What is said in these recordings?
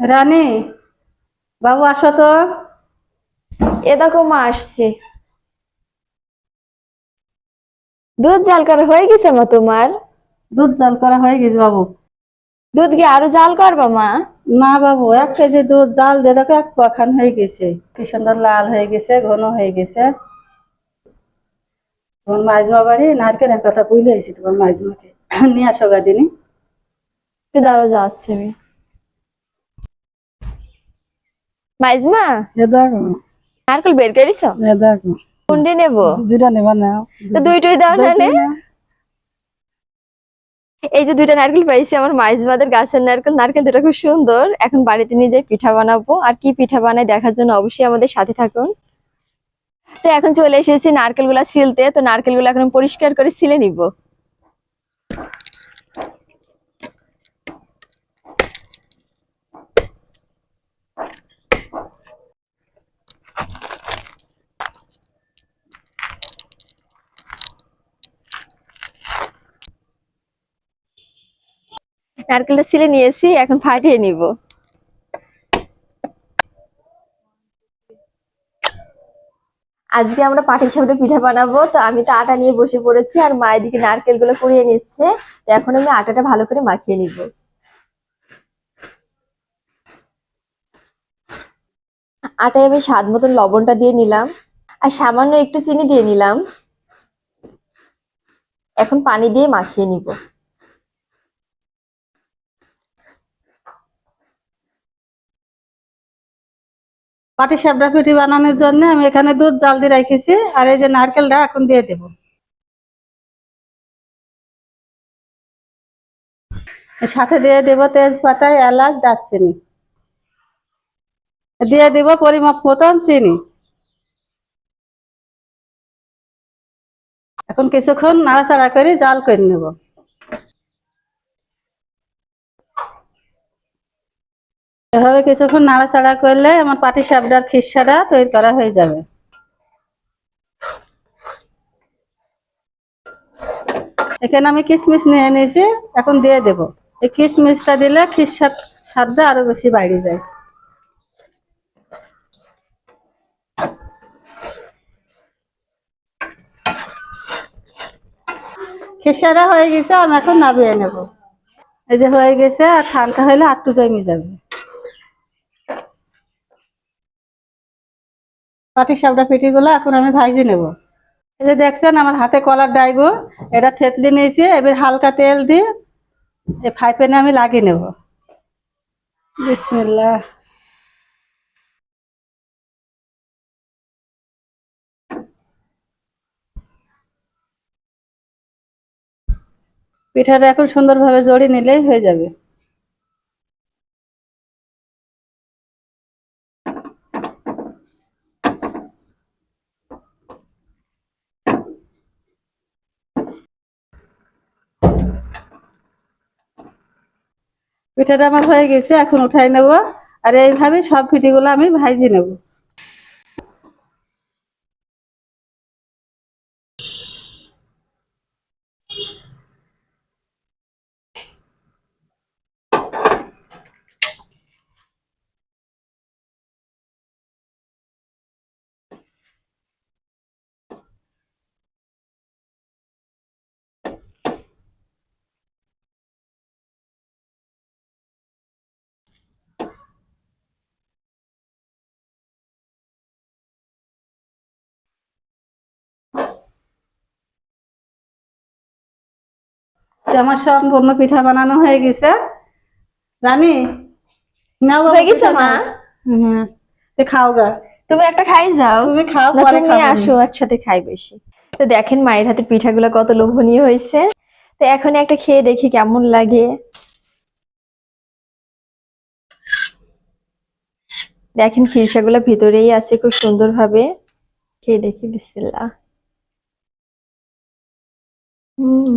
রানী বাবু আসো তো। এ দেখো মা আসছে। দুধ জাল করা হয়ে গেছে মা তোমার? দুধ জাল করা হয়ে গেছে বাবু। দুধ কি আরও জাল করবা মা? না বাবু এক কেজি দুধ জাল দিয়ে দেখো এক পাখান হয়ে গেছে। কি সুন্দর লাল হয়ে গেছে ঘন হয়ে গেছে। তোমার মাঝমা বাড়ি নারকেল একটা বুঝলে এসেছি তোমার মাঝমাকে নিয়ে আসো গা দিনি। একটু দাঁড়ো যাচ্ছে আমি মাইজমা? নারকেল বের করিস? কোনটি নেব? দুটা নেবা না। তো দুইটাই দাও না। এই যে দুইটা নারকেল পাইছি আমার মাইজমাদের গাছের নারকেল। নারকেল দুটা খুব সুন্দর। এখন বাড়িতে নিয়ে যাই পিঠা বানাবো। আর কি পিঠা বানাই দেখার জন্য অবশ্যই আমাদের সাথে থাকুন। তো এখন চলে এসেছি নারকেলগুলা ছিলতে তো নারকেলগুলো এখন পরিষ্কার করে ছিলে নিব। নারকেলটা ছিলে নিয়েছি, এখন ফাটিয়ে নিব। আজকে আমরা পাটি সাপটা পিঠা বানাবো, তো আমি তো আটা নিয়ে বসে পড়েছি আর মা এদিকে নারকেলগুলো কুড়িয়ে নিচ্ছে এখন আমি আটাটা ভালো করে মাখিয়ে নিব। আটায় আমি স্বাদ মতন লবণটা দিয়ে নিলাম, আর সামান্য একটু চিনি দিয়ে নিলাম। এখন পানি দিয়ে মাখিয়ে নিব। পাটি সাপড়া পিঠি বানানোর জন্য আমি এখানে দুধ, জাল দিয়ে রেখেছি, আর এই যে নারকেলটা এখন দিয়ে দেব। সাথে দিয়ে দেব তেজপাতা, এলাচ, দারচিনি। দিয়ে দেব পরিমাপ মতন চিনি। এখন কিছুক্ষণ নাড়াচাড়া করে জাল করে নেব। এভাবে কিছুক্ষণ নাড়াচাড়া করলে আমার পাটি সাপটার খিসাটা তৈরি করা হয়ে যাবে। এখানে আমি কিশমিশ নিয়ে নিয়েছি, এখন দিয়ে দেব। এই কিশমিশটা দিলে খিসার স্বাদটা আরও বেশি বাইরে যায়। খিসাটা হয়ে গেছে, আমি এখন নামিয়ে নেব। এই যে হয়ে গেছে, আর ঠান্ডা হলে আটটু জমে যাবে। পাটি সাপটা পিঠিগুলো এখন আমি ভাজি নেব। এই যে দেখছেন আমার হাতে কলার ডাইগো এটা থেতলি নিয়েছি, এবার হালকা তেল দিয়ে এই ফ্রাই প্যানে আমি লাগিয়ে নেব। বিসমিল্লাহ। পিঠাটা এখন সুন্দরভাবে জড়িয়ে নিলেই হয়ে যাবে। পিঠাটা আমার হয়ে গেছে এখন উঠাই নেব। আর এইভাবে সব পিঠিগুলো আমি ভাজি নেব। তো আমার সম্পূর্ণ পিঠা বানানো হয়ে গেছে। রানী নাও হয়ে গেছে মা? তো খাও গা। তুমি একটা খাই যাও। তুমি খাও পরে তুমি আসো একসাথে খাই বেশি তো দেখেন মায়ের হাতে পিঠাগুলো কত লোভনীয় হয়েছে। তো এখন একটা খেয়ে দেখি কেমন লাগে। দেখেন খিরসাগুলো ভিতরেই আছে খুব সুন্দর ভাবে খেয়ে দেখি বিসমিল্লাহ। হুম।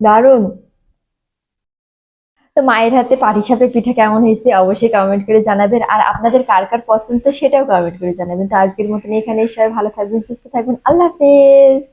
দারুণ তো মায়ের হাতে পাটিসাপের পিঠা কেমন হয়েছে অবশ্যই কমেন্ট করে জানাবেন। আর আপনাদের কার কার পছন্দ সেটাও কমেন্ট করে জানাবেন। তো আজকের মতন এখানে সবাই ভালো থাকবেন, সুস্থ থাকবেন। আল্লাহ হাফেজ।